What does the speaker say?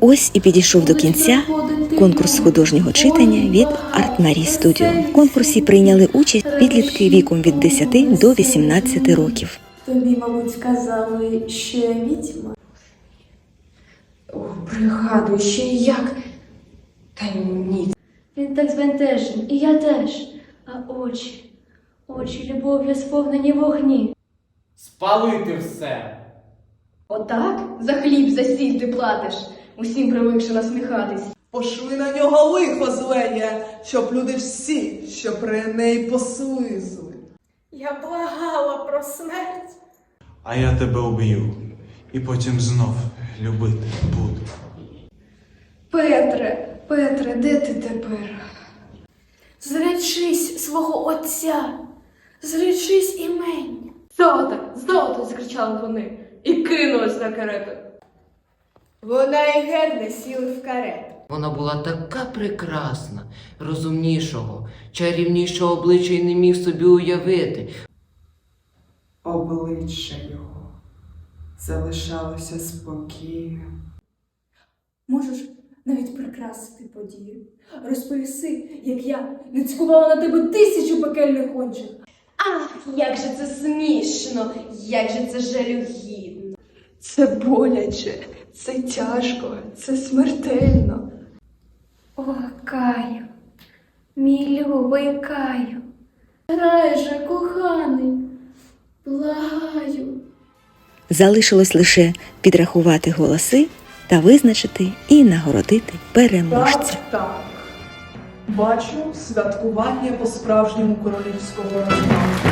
Ось і підійшов до кінця конкурс художнього читання від Art Marie Studio. В конкурсі прийняли участь підлітки віком від 10 до 18 років. Тобі, мабуть, сказали, що я відьма. О, пригадую, ще як. Та ні, Він так збентежений, і я теж. А очі, очі любов'ю сповнені вогні. Спалити все. Отак? За хліб за сіль ти платиш, усім привикши насміхатись. Пошли на нього лихо злеє, щоб люди всі, що при неї послизли. Я благала про смерть. А я тебе уб'ю, і потім знов любити буду. Петре, Петре, де ти тепер? Зречись свого отця, зречись імення. Золото, золото! закричали вони і кинулись на карету. Вона і Герда сіли в карету. Вона була така прекрасна, розумнішого, чарівнішого обличчя й не міг собі уявити. Обличчя його залишалося спокійним. Можеш навіть прикрасити подію. Розповіси, як я не цькувала на тебе тисячу пекельних гончих. Ах, як же це смішно, як же це жалюгідно. Це боляче, це тяжко, це смертельно. О, Каю, мій любий Каю. Грай же, коханий, благаю. Залишилось лише підрахувати голоси та визначити і нагородити переможця. Так, так. Бачу святкування по справжньому королівського розмаху.